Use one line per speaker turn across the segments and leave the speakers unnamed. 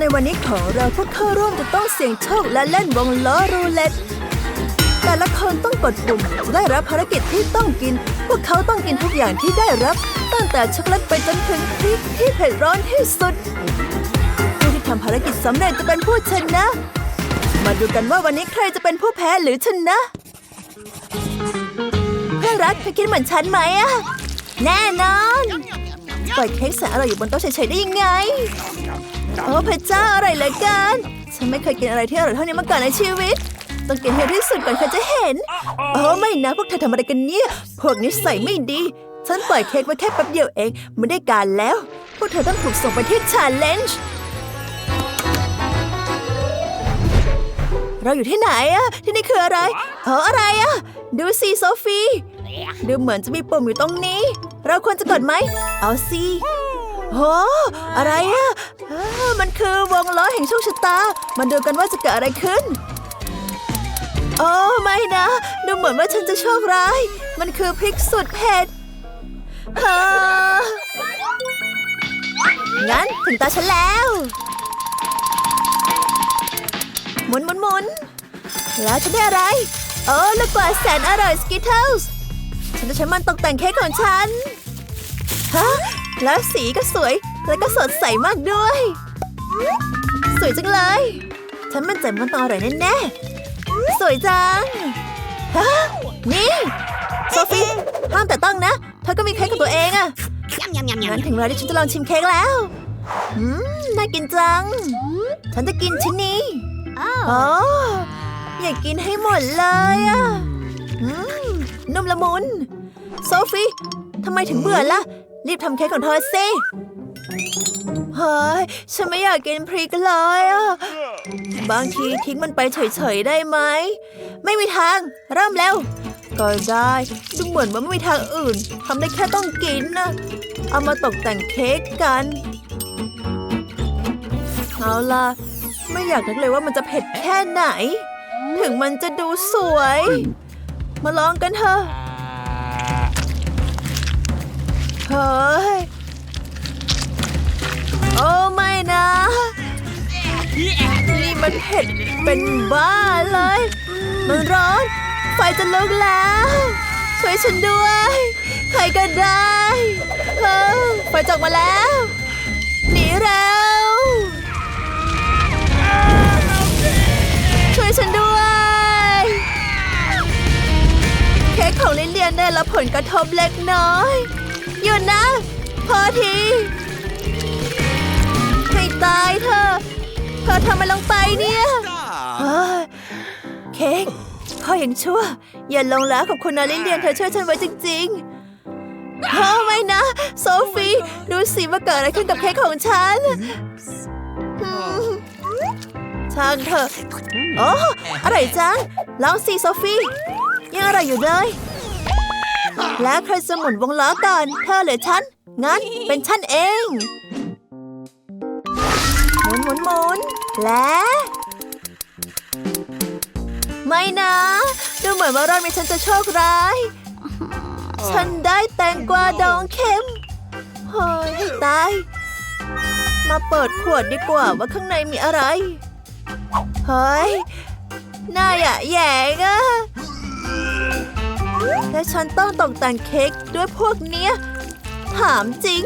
ในวันนี้ของเราผู้เข้าร่วมจะต้องเสี่ยงโชคและเล่นวงล้อรูเล็ต แต่ละคนต้องกดปุ่มจะได้รับภารกิจที่ต้องกิน พวกเขาต้องกินทุกอย่างที่ได้รับ ตั้งแต่ช็อกโกแลตไปจนถึงพริกที่เผ็ดร้อนที่สุดผู้ที่ทำภารกิจสำเร็จจะเป็นผู้ชนะ มาดูกันว่าวันนี้ใครจะเป็นผู้แพ้หรือชนะเพื่อนรักเธอคิดเหมือนฉันไหมอะแน่นอน ปล่อยเค้กแสนอร่อยอยู่บนโต๊ะเฉยๆได้ยังไง โอ้พระเจ้าอร่อยเหลือเกินฉันไม่เคยกินอะไรที่อร่อยเท่านี้มาก่อนในชีวิต ต้องกินให้ที่สุดก่อนใครจะเห็น โอ้ไม่นะพวกเธอทำอะไรกันเนี่ย พวกนี้ใส่ไม่ดี ฉันปล่อยเค้กไว้แค่แป๊บเดียวเองไม่ได้การแล้ว พวกเธอต้องถูกส่งไปที่ชาเลนจ์เราอยู่ที่ไหนอะที่นี่คืออะไรเอออะไรอะดูสิโซฟี ดูเหมือนจะมีปุ่มอยู่ตรงนี้ เราควรจะกดไหม เอาสิโอ้อะไรอะมันคือวงล้อแห่งโชคชะตามาดูกันว่าจะเกิดอะไรขึ้น โอ้ไม่นะ ดูเหมือนว่าฉันจะโชคร้าย มันคือพริกสุดเผ็ดฮ่างั้นถึงตาฉันแล้ว หมุนหมุนหมุนแล้วฉันได้อะไร โอ้ลูกกวาดแสนอร่อยสกิทเทิลส์ ฉันจะใช้มันตกแต่งเค้กของฉัน ฮะ แล้วสีก็สวย แล้วก็สดใสมากด้วย สวยจังเลย ฉันมั่นใจมันต้องอร่อยแน่ๆ สวยจัง ฮะ นี่โซฟีห้ามแต่ต้องนะ เธอก็มีเค้กของตัวเองอะ
Yum yum yum
งั้น
yum.
ถึงเวลาที่ฉันจะลองชิมเค้กแล้วอืมน่ากินจัง ฉันจะกินชิ้นนี้
Oh.
อ๋ออยากกินให้หมดเลยอะอืม นุ่มละมุน โซฟีทำไมถึงเบื่อล่ะรีบทำเค้กของเธอสิเฮ้ยฉันไม่อยากกินพริกเลยอะบางทีทิ้งมันไปเฉยๆได้ไหม ไม่มีทาง เริ่มแล้ว ก็ได้ดูเหมือนว่าไม่มีทางอื่นทำได้แค่ต้องกินนะเอามาตกแต่งเค้กกัน เอาล่ะ ไม่อยากนึกเลยว่ามันจะเผ็ดแค่ไหน ถึงมันจะดูสวย มาลองกันเถอะเฮ้ยโอ้ไม่นะ นี่มันเผ็ดเป็นบ้าเลย มันร้อน ไฟจะลุกแล้ว ช่วยฉันด้วย ใครก็ได้เออไฟจอกมาแล้ว หนีเร็ว ของลิเลียนได้รับผลกระทบเล็กน้อยหยุดนะ พอที ให้ตายเธอะเธอทำอะไรลงไปเนี่ยเฮ้ยเค้กพ่อยังชั่ว อย่าลงแล้วขอบคุณนะลิเลียนเธอช่วยฉันไว้จริงๆเฮ้ยไม่นะ โซฟีดูสิว่าเกิดอะไรขึ้นกับเค้กของฉันอืมช่างเถอะโอ้อร่อยจังลองสิโซฟียังอร่อยอยู่เลย แล้วใครจะหมุนวงล้อก่อนเธอหรือฉัน งั้นเป็นฉันเอง หมุนหมุนหมุนและ ไม่นะ ดูเหมือนว่ารอบนี้ฉันจะโชคร้าย ฉันได้แตงกวาดองเค็มเฮ้ยให้ตาย มาเปิดขวดดีกว่าว่าข้างในมีอะไรเฮ้ยน่าอย่าแย่งอะ และฉันต้องตกแต่งเค้กด้วยพวกเนี้ย ถามจริง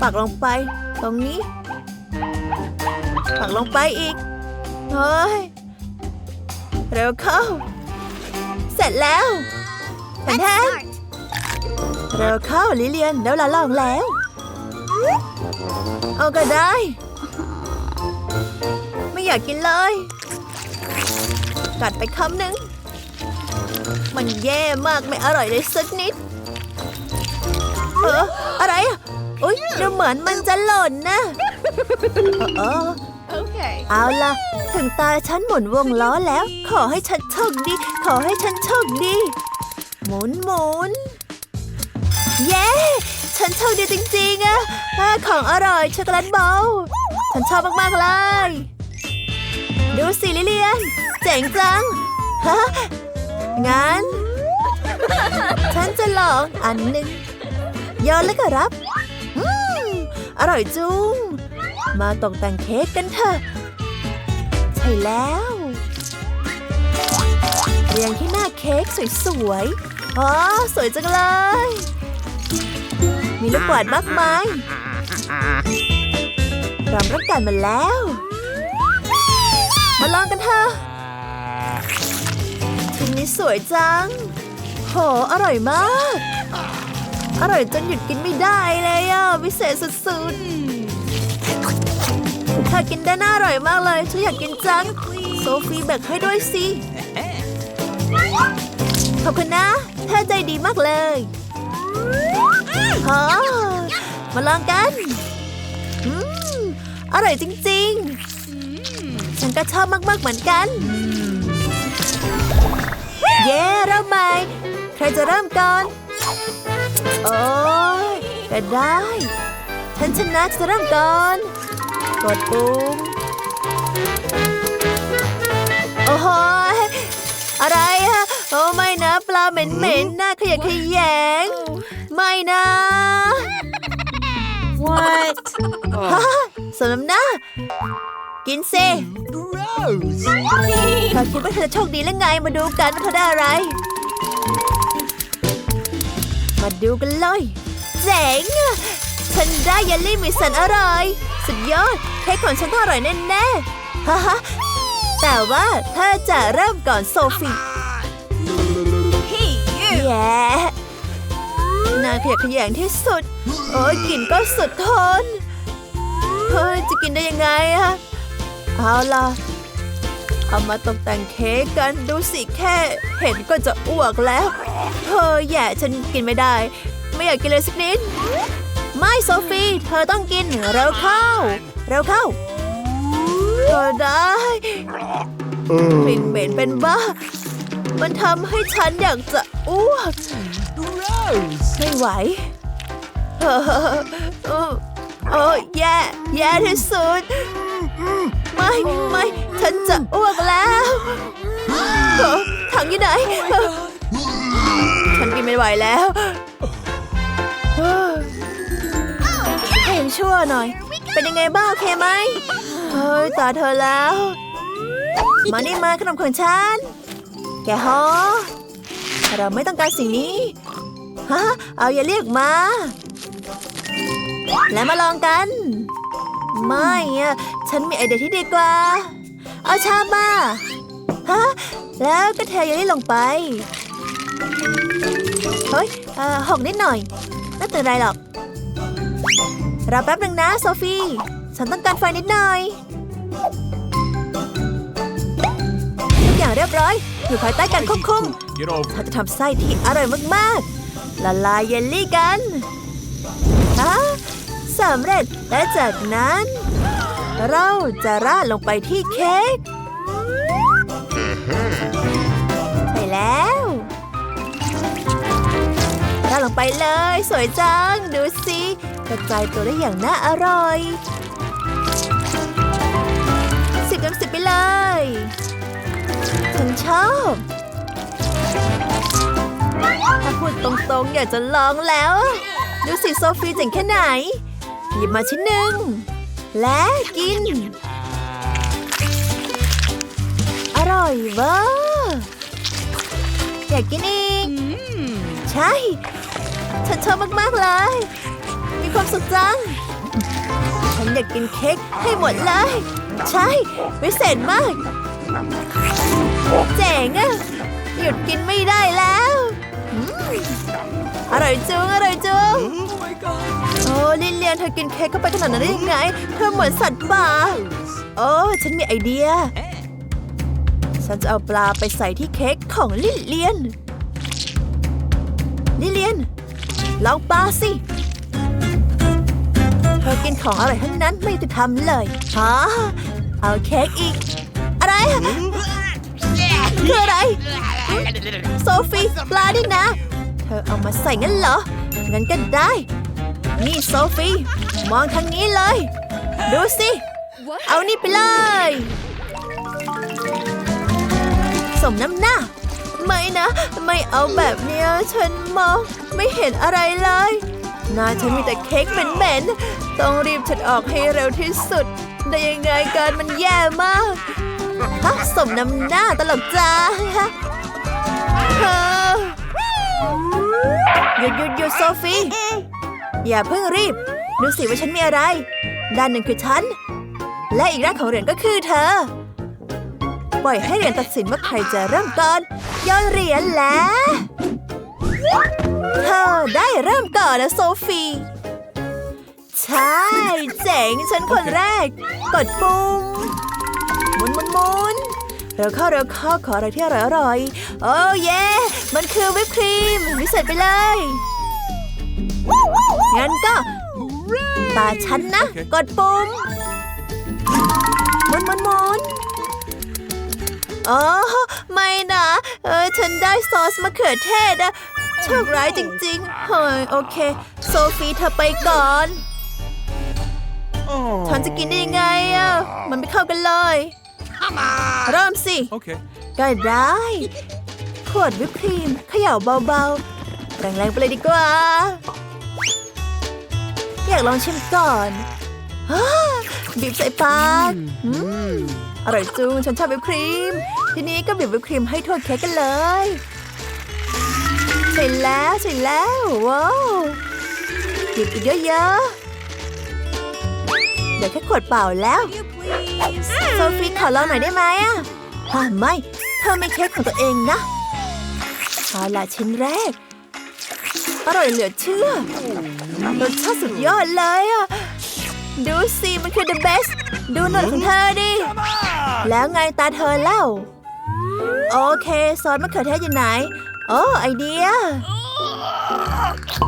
ปักลงไป ตรงนี้ ปักลงไปอีก เฮ้ย เร็วเข้า เสร็จแล้วแทนแทนเร็วเข้าลิเลียนแล้วละลองแล้ว เอาก็ได้ ไม่อยากกินเลย กัดไปคำหนึ่ง มันแย่มากไม่อร่อยเลยสักนิดเอออะไรอะอุ้ยดูเหมือนมันจะหล่นนะเออ
Okay.
เอาล่ะ ถึงตาฉันหมุนวงล้อแล้ว ขอให้ฉันโชคดี ขอให้ฉันโชคดี หมุนหมุนเย้ ฉันโชคดีจริงๆอะอ่าของอร่อยช็อกโกแลตบอลล์ฉันชอบมากๆเลย ดูสิลิเลียน เจ๋งจัง ฮะ งั้น ฉันจะลองอันหนึ่งโยนแล้วก็รับ อืม อร่อยจุ้ง มาตกแต่งเค้กกันเถอะ ใช่แล้ว เรียงที่หน้าเค้กสวยๆอ๋อสวยจังเลย มีลูกกวาดมากมายรำรับกันมาแล้ว มาลองกันเถอะ สวยจัง โห อร่อยมาก อร่อยจนหยุดกินไม่ได้เลยอะวิเศษสุดๆเธอกินได้น่าอร่อยมากเลยฉันอยากกินจัง โซฟีแบ่งให้ด้วยสิ ขอบคุณนะเธอใจดีมากเลยฮะมาลองกันอร่อยจริงๆ ฉันก็ชอบมากๆเหมือนกัน ใหม่ ใครจะเริ่มก่อน โอ้ยก็ได้ ฉันชนะจะเริ่มก่อน กดปุ่ม โอ้โหยอะไรอะโอ้ไม่นะ ปลาเหม็นๆน่าขยะแขยง ไม่นะ
What?
ฮ่าสมน้ำหน้า กินสิเธอคิดว่าเธอจะโชคดีหรือไงมาดูกันว่าเธอได้อะไร มาดูกันเลย เจ๋งฉันได้เยลลี่มีสันอร่อย สุดยอดเค้กของฉันต้องอร่อยแน่ๆฮ่าฮ่าแต่ว่าเธอจะเริ่มก่อนโซฟีแย่น่าขยะแขยงที่สุด โอ้ยกลิ่นก็สุดทน เฮ้ย จะกินได้ยังไงอะเอาล่ะ เอามาตกแต่งเค้กกันดูสิแค่ เห็นก็จะอ้วกแล้ว เธอแย่ฉันกินไม่ได้ ไม่อยากกินเลยสักนิด ไม่โซฟีเธอต้องกินเร็วเข้า เร็วเข้าเธอได้กลิ่นเหม็นเป็นบ้า มันทำให้ฉันอยากจะอ้วกไม่ไหวเออเออเออแย่แย่ที่สุด ไม่ ฉันจะอ้วกแล้วถังอยู่ไหน ฉันกินไม่ไหวแล้วเออให้ยังชั่วหน่อย เป็นยังไงบ้างโอเคไหมเฮ้ยตาเธอแล้ว มานี่มาขนมของฉัน แกฮอเราไม่ต้องการสิ่งนี้ฮะเอาอย่าเรียกมา แล้วมาลองกัน ไม่อะฉันมีไอเดียที่ดีกว่า เอาชามมาฮะแล้วก็เทเยลลี่ลงไปเฮ้ยเอ่อหกนิดหน่อยไม่เป็นไรหรอกรอแป๊บหนึ่งนะโซฟีฉันต้องการไฟนิดหน่อยทุกอย่างเรียบร้อย อยู่ภายใต้การควบคุม
Get over
เราจะทำไส้ที่อร่อยมากๆ ละลายเยลลี่กันฮะสำเร็จและจากนั้น เราจะราดลงไปที่เค้กใช่แล้วราดลงไปเลย สวยจัง ดูสิกระจายตัวได้อย่างน่าอร่อย สิบเต็มสิบไปเลยฉันชอบถ้าพูดตรงๆ อยากจะลองแล้ว ดูสิโซฟีเจ๋งแค่ไหน หยิบมาชิ้นหนึ่ง และกิน อร่อยเวอร์อยากกินอีกใช่ ฉันชอบมาก ๆ เลย มีความสุขจัง ฉันอยากกินเค้กให้หมดเลย ใช่พิเศษมาก เจ๋งอะหยุดกินไม่ได้แล้วอืมอร่อยจุงอร่อยจุง โอ้ลิลเลียนเธอกินเค้กเข้าไปขนาดนั้นได้ยังไง เธอเหมือนสัตว์ป่าโอ้ฉันมีไอเดีย ฉันจะเอาปลาไปใส่ที่เค้กของลิลเลียน ลิลเลียน ลองปลาสิ เธอกินของอร่อยทั้งนั้นไม่ติดทำเลยฮะเอาเค้กอีก อะไร คืออะไร โซฟีปลาดินะ เธอเอามาใส่งั้นเหรอ งั้นก็ได้ นี่โซฟีมองทางนี้เลย ดูสิ เอานี่ไปเลย สมน้ำหน้า ไม่นะ ไม่เอาแบบเนี้ย ฉันมองไม่เห็นอะไรเลยหนาฉันมีแต่เค้กเหม็นๆ ต้องรีบฉันออกให้เร็วที่สุด ได้ยังไงการมันแย่มากฮะสมน้ำหน้าตลกจ้าฮะเธอหยุดหยุดหยุดโซฟี อย่าเพิ่งรีบ ดูสิว่าฉันมีอะไร ด้านหนึ่งคือฉัน และอีกด้านของเหรียญก็คือเธอ ปล่อยให้เหรียญตัดสินว่าใครจะเริ่มก่อนโยนเหรียญแล้วเธอได้เริ่มก่อนนะโซฟีใช่ เจ๋งฉันคนแรก กดปุ่มหมุนหมุนหมุนเร็วเข้าเร็วเข้าขออะไรที่อร่อยอร่อยโอ้เย่มันคือวิปครีมวิเศษไปเลย งั้นก็ตาฉันนะ กดปุ่มหมุนหมุนหมุนอ๋อ ไม่นะ เออ ฉันได้ซอสมะเขือเทศอะโชคร้ายจริงๆ เฮ้ย โอเค โซฟีเธอไปก่อนฉันจะกินได้ยังไงอะมันไม่เข้ากันเลย เริ่มสิ
Okay.
ก็ได้ขวดวิปครีมเขย่าเบาๆ แรงๆไปเลยดีกว่าอยากลองชิมก่อนอ้าบีบใส่ปากอืมอร่อยจุงฉันชอบวิปครีม ทีนี้ก็บีบวิปครีมให้ทั่วเค้กกันเลยใช่แล้วใช่แล้วว้าวบีบอีกเยอะๆเดี๋ยวแค่ขวดเปล่าแล้ว
You please.
โซฟีขอลองหน่อยได้ไหมอะฮะไม่ เธอไม่เค้กของตัวเองนะเอาล่ะชิ้นแรก อร่อยเหลือเชื่อรสชาติสุดยอดเลยอะดูสิมันคือ the best ดูหนวดของเธอดิ แล้วไงตาเธอเล่า โอเค ซอสมะเขือเทศอยู่ไหน โอ้ไอเดีย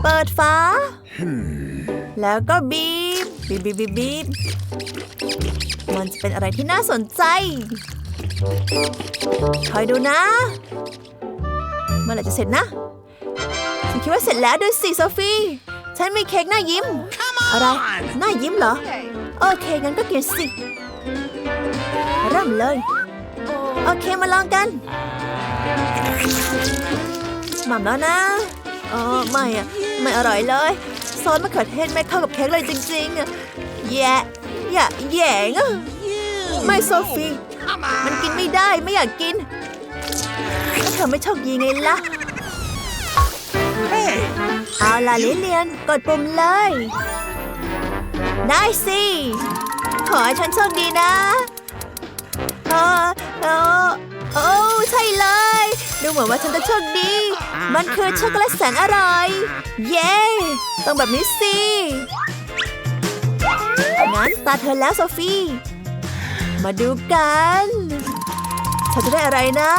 เปิดฝาแล้วก็บีบบีบบีบบีบมันจะเป็นอะไรที่น่าสนใจ คอยดูนะ เมื่อไหร่จะเสร็จนะ คิดว่าเสร็จแล้วดูสิโซฟีฉันมีเค้กหน้ายิ้ม อะไรหน้ายิ้มเหรอ โอเคงั้นก็กินสิเริ่มเลย โอเคมาลองกันหม่ำแล้วนะอ๋อไม่อะไม่อร่อยเลยซอสมะเขือเทศไม่เข้ากับเค้กเลยจริงๆอะแย่อย่าแหย่งอะไม่โซฟีมันกินไม่ได้ไม่อยากกินถ้าเธอไม่โชคดีไงล่ะเอา ล่ะลิเลียน กดปุ่มเลย ได้สิ ขอให้ฉันโชคดีนะเออเออโอ้ใช่เลย ดูเหมือนว่าฉันจะโชคดี มันคือช็อกโกแลตแสนอร่อย เย้ต้องแบบนี้สิงั้นตาเธอแล้วโซฟี มาดูกันเธอจะได้อะไรนะ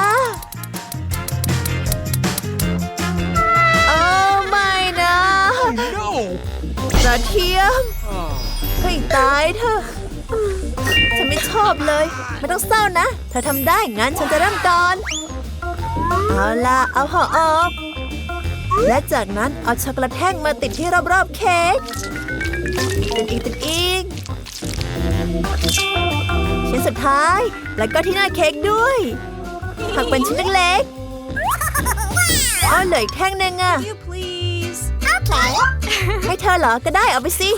ระเทียมให้ตายเถอะฉันไม่ชอบเลย ไม่ต้องเศร้านะ เธอทำได้งั้นฉันจะเริ่มก่อน เอาล่ะ เอาห่อออก และจากนั้นเอาช็อกโกแลตแท่งมาติดที่รอบๆเค้กติดอีกติดอีกชิ้นสุดท้ายแล้วก็ที่หน้าเค้กด้วยหักเป็นชิ้นเล็กๆเอาเหลืออีกแท่งหนึ่งอะ
You please.
ให้เธอเหรอก็ได้เอาไปสิ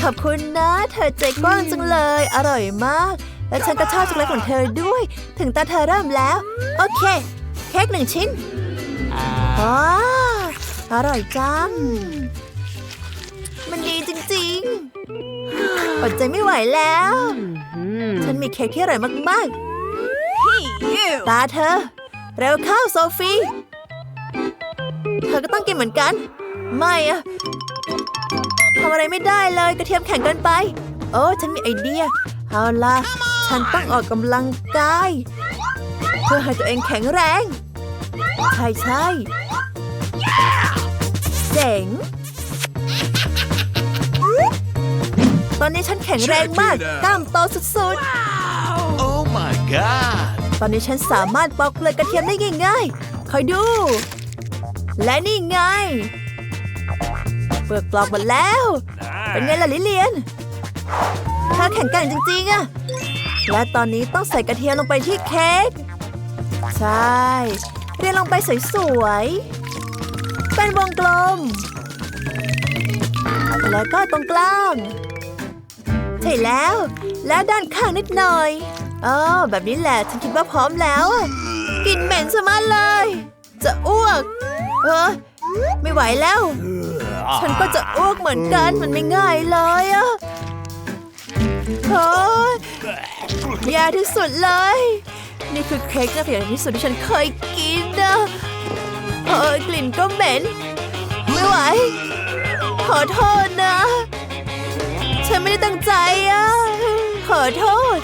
ขอบคุณนะ เธอใจกว้างจังเลย อร่อยมาก และฉันก็ชอบช็อกโกแลตของเธอด้วย ถึงตาเธอเริ่มแล้ว โอเค เค้กหนึ่งชิ้นว้าวอร่อยจัง มันดีจริงๆ อดใจไม่ไหวแล้ว ฉันมีเค้กที่อร่อยมาก
Hey, you.
ๆตาเธอ เร็วเข้าโซฟี เธอก็ต้องกินเหมือนกัน ไม่อะทำอะไรไม่ได้เลยกระเทียมแข็งเกินไป โอ้ฉันมีไอเดีย เอาล่ะ ฉันต้องออกกำลังกาย เพื่อให้ตัวเองแข็งแรง ใช่ใช่เจ๋ง ตอนนี้ฉันแข็งแรงมาก
Check it out
กล้ามโตสุด
Oh my god.
ๆตอนนี้ฉันสามารถปอกเปลือกกระเทียมได้ง่ายๆ คอยดู และนี่ไง เปลือกปลอกหมดแล้ว เป็นไงล่ะลิเลียนเธอแข็งแกร่งจริงๆอะและตอนนี้ต้องใส่กระเทียมลงไปที่เค้ก ใช่เรียงลงไปสวยๆ เป็นวงกลม แล้วก็ตรงกลาง ใช่แล้ว แล้วด้านข้างนิดหน่อยอ๋อแบบนี้แหละฉันคิดว่าพร้อมแล้วอะกลิ่นเหม็นสมาเลย จะอ้วก เออไม่ไหวแล้ว ฉันก็จะอ้วกเหมือนกันมันไม่ง่ายเลยอะเฮ้ยแย่ที่สุดเลย นี่คือเค้กน่าเกลียดที่สุดที่ฉันเคยกินนะเฮ้ยกลิ่นก็เหม็น ไม่ไหว ขอโทษนะ ฉันไม่ได้ตั้งใจอะขอโทษ